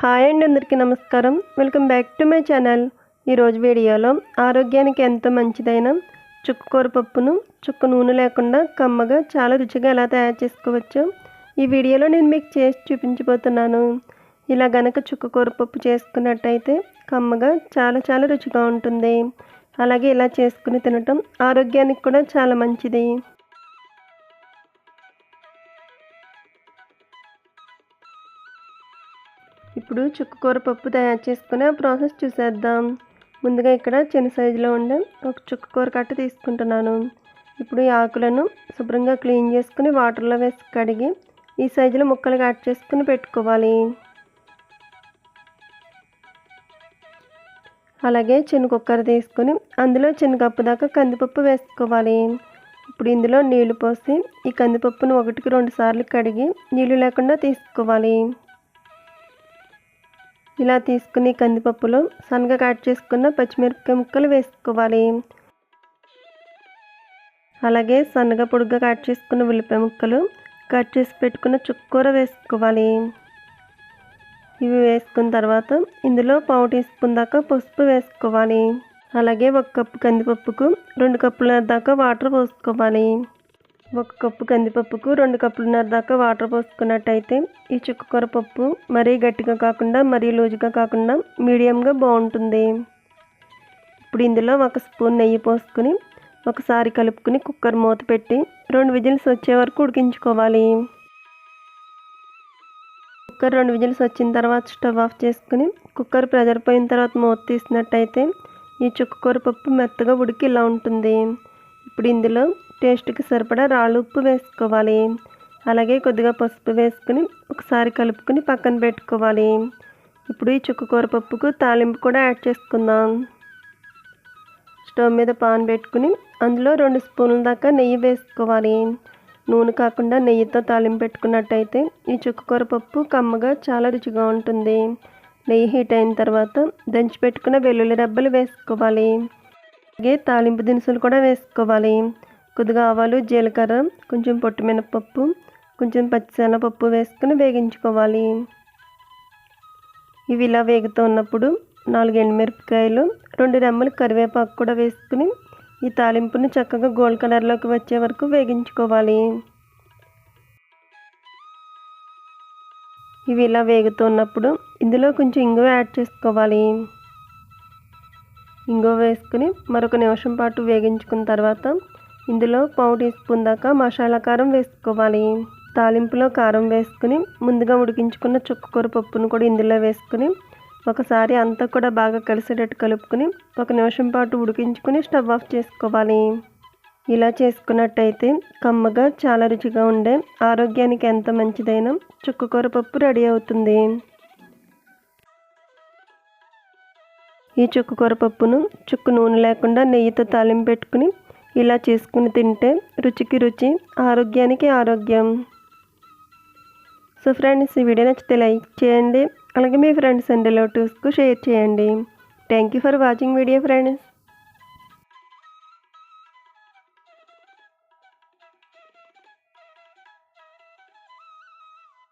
Hi అండి అందరికీ నమస్కారం. Welcome back to my channel. ఈరోజు వీడియోలో ఆరోగ్యానికి ఎంతో మంచిదైన చుక్కుకూర పప్పును చుక్క నూనె లేకుండా కమ్మగా చాలా రుచిగా ఎలా తయారు చేసుకోవచ్చో ఈ వీడియోలో నేను మీకు చేసి చూపించబోతున్నాను. ఇలా గనక చుక్కుకూర పప్పు చేసుకున్నట్టయితే కమ్మగా చాలా చాలా రుచిగా ఉంటుంది. అలాగే ఇలా చేసుకుని తినటం ఆరోగ్యానికి కూడా చాలా మంచిది. ఇప్పుడు చుక్కకూర పప్పు తయారు చేసుకునే ప్రాసెస్ చూసేద్దాం. ముందుగా ఇక్కడ చిన్న సైజులో ఉండే ఒక చుక్కకూర కట్ట తీసుకుంటున్నాను. ఇప్పుడు ఈ ఆకులను శుభ్రంగా క్లీన్ చేసుకుని వాటర్లో వేసి కడిగి ఈ సైజులో ముక్కలు కట్ చేసుకుని పెట్టుకోవాలి. అలాగే చిన్న కుక్కర్ తీసుకొని అందులో చిన్న కప్పు దాకా కందిపప్పు వేసుకోవాలి. ఇప్పుడు ఇందులో నీళ్ళు పోసి ఈ కందిపప్పును ఒకటికి రెండు సార్లు కడిగి నీళ్ళు లేకుండా తీసుకోవాలి. ఇలా తీసుకుని కందిపప్పులో సన్నగా కట్ చేసుకున్న పచ్చిమిరపకాయ ముక్కలు వేసుకోవాలి. అలాగే సన్నగా పొడుగ్గా కట్ చేసుకున్న ఉల్లిపాయ ముక్కలు కట్ చేసి పెట్టుకున్న చుక్కూర వేసుకోవాలి. ఇవి వేసుకున్న తర్వాత ఇందులో పావు టీ స్పూన్ దాకా పసుపు వేసుకోవాలి. అలాగే ఒక కప్పు కందిపప్పుకు రెండు కప్పుల దాకా వాటర్ పోసుకోవాలి. ఒక కప్పు కందిపప్పుకు రెండు కప్పులున్నర దాకా వాటర్ పోసుకున్నట్టయితే ఈ చుక్కకూర పప్పు మరీ గట్టిగా కాకుండా మరీ లూజుగా కాకుండా మీడియంగా బాగుంటుంది. ఇప్పుడు ఇందులో ఒక స్పూన్ నెయ్యి పోసుకుని ఒకసారి కలుపుకుని కుక్కర్ మూత పెట్టి రెండు విజిల్స్ వచ్చే వరకు ఉడికించుకోవాలి. కుక్కర్ రెండు విజిల్స్ వచ్చిన తర్వాత స్టవ్ ఆఫ్ చేసుకుని కుక్కర్ ప్రెజర్ పోయిన తర్వాత మూత తీసినట్టయితే ఈ చుక్కకూర పప్పు మెత్తగా ఉడికి ఇలా ఉంటుంది. ఇప్పుడు ఇందులో టేస్ట్కి సరిపడా రాళ్ళు ఉప్పు వేసుకోవాలి. అలాగే కొద్దిగా పసుపు వేసుకుని ఒకసారి కలుపుకుని పక్కన పెట్టుకోవాలి. ఇప్పుడు ఈ చుక్కకూర పప్పుకు తాలింపు కూడా యాడ్ చేసుకుందాం. స్టవ్ మీద పాన్ పెట్టుకుని అందులో రెండు స్పూన్ల దాకా నెయ్యి వేసుకోవాలి. నూనె కాకుండా నెయ్యితో తాలింపు పెట్టుకున్నట్టయితే ఈ చుక్కకూర పప్పు కమ్మగా చాలా రుచిగా ఉంటుంది. నెయ్యి హీట్ అయిన తర్వాత దంచి పెట్టుకున్న వెల్లుల్లి రెబ్బలు వేసుకోవాలి. అలాగే తాలింపు దినుసులు కూడా వేసుకోవాలి. కొద్దిగా ఆవాలు జీలకర్ర కొంచెం పొట్టు మినపప్పు కొంచెం పచ్చిశనగపప్పు వేసుకుని వేగించుకోవాలి. ఇవి ఇలా వేగుతూ ఉన్నప్పుడు నాలుగు ఎండుమిరపకాయలు రెండు రెమ్మలు కరివేపాకు కూడా వేసుకుని ఈ తాలింపుని చక్కగా గోల్డ్ కలర్లోకి వచ్చే వరకు వేగించుకోవాలి. ఇవి ఇలా వేగుతున్నప్పుడు ఇందులో కొంచెం ఇంగువ యాడ్ చేసుకోవాలి. ఇంగువ వేసుకుని మరొక నిమిషం పాటు వేగించుకున్న తర్వాత ఇందులో పావు టీ స్పూన్ దాకా మసాలా కారం వేసుకోవాలి. తాలింపులో కారం వేసుకుని ముందుగా ఉడికించుకున్న చుక్కకూర పప్పును కూడా ఇందులో వేసుకుని ఒకసారి అంతా కూడా బాగా కలిసేటట్టు కలుపుకుని ఒక నిమిషం పాటు ఉడికించుకుని స్టవ్ ఆఫ్ చేసుకోవాలి. ఇలా చేసుకున్నట్టయితే కమ్మగా చాలా రుచిగా ఉండే ఆరోగ్యానికి ఎంత మంచిదైన చుక్కకూర పప్పు రెడీ అవుతుంది. ఈ చుక్కకూర పప్పును చుక్కు నూనె లేకుండా నెయ్యితో తాలింపు పెట్టుకుని ఇలా చేసుకుని తింటే రుచికి రుచి ఆరోగ్యానికి ఆరోగ్యం. సో ఫ్రెండ్స్ ఈ వీడియో నచ్చితే లైక్ చేయండి. అలాగే మీ ఫ్రెండ్స్ అండ్ రిలేటివ్స్కు షేర్ చేయండి. Thank you for watching video friends.